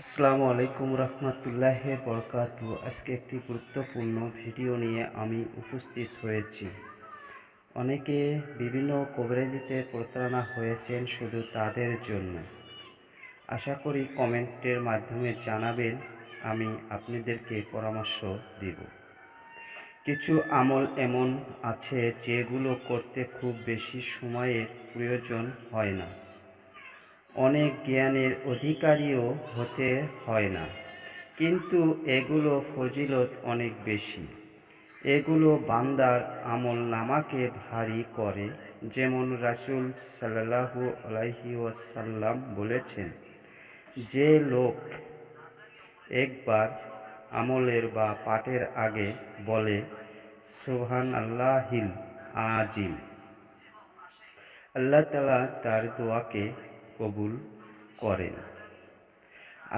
আসসালামু আলাইকুম রহমতুল্লাহ বরকাত আজকে একটি গুরুত্বপূর্ণ ভিডিও নিয়ে আমি উপস্থিত হয়েছি। অনেকে বিভিন্ন কভারেজিতে প্রতারণা হয়েছেন শুধু তাদের জন্য। আশা করি কমেন্টের মাধ্যমে জানাবেন, আমি আপনাদেরকে পরামর্শ দিব। কিছু আমল এমন আছে যেগুলো করতে খুব বেশি সময়ের প্রয়োজন হয় না। অনেক জ্ঞানের অধিকারীও হতে হয় না। কিন্তু এগুলো ফজিলত অনেক বেশি। এগুলো বান্দার আমল নামাকে ভারী করে, যেমন রাসুল সাল্লাল্লাহু আলাইহি ওয়াসাল্লাম বলেছেন, যে লোক একবার আমলের বা পাঠের আগে বলে সুবহান আল্লাহিল আজিম আল্লাহ তালা তার দোয়াকে কবুল করেন।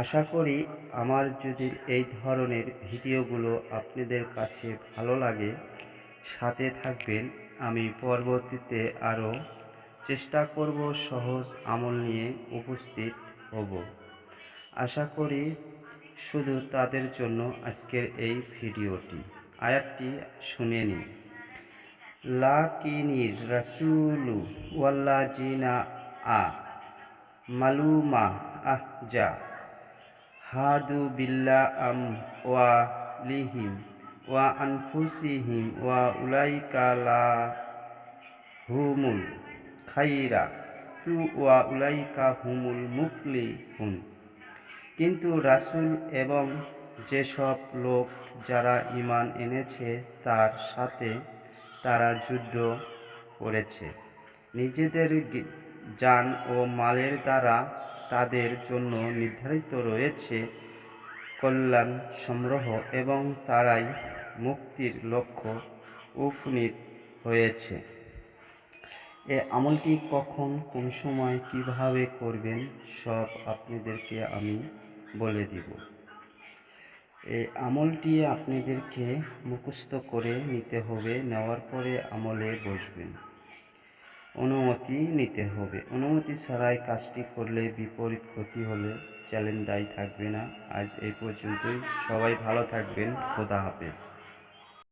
আশা করি আমার যদি এই ধরনের ভিডিওগুলো আপনাদের কাছে ভালো লাগে, সাথে থাকবেন। আমি পরবর্তীতে আরও চেষ্টা করব সহজ আমল নিয়ে উপস্থিত হব। আশা করি শুধু তাদের জন্য আজকের এই ভিডিওটি। আয়াতটি শুনে নিন। লাকিনির রাসুলু ওয়াল্লাজিনা আ মালুমা আহজা হাদু বিল্লা আম ওয়া লিহিম ওয়া আনফুসিহিম ওয়া উলাইকা লা হুমুল খাইরা। তু ওয়া উলাইকা হুমুল মুকলি হুম কিন্তু রাসুল এবং যেসব লোক যারা ইমান এনেছে তার সাথে তারা যুদ্ধ করেছে। নিজেদের যান ও মালের দ্বারা তাদের জন্য নির্ধারিত রয়েছে কল্যাণ সংগ্রহ এবং তারাই মুক্তির লক্ষ্য উপনীত হয়েছে। এ আমলটি কখন, কোন সময়, কীভাবে করবেন, সব আপনাদেরকে আমি বলে দিব। এই আমলটি আপনাদেরকে মুখস্থ করে নিতে হবে, নেওয়ার পরে আমলে বসবেন। অনুমতি নিতে হবে। অনুমতি ছাড়াই কাজটি করলে বিপরীত ক্ষতি হলে চ্যালেঞ্জ দায়ী থাকবে না। আজ এই পর্যন্তই। সবাই ভালো থাকবেন। খোদা হাফেজ।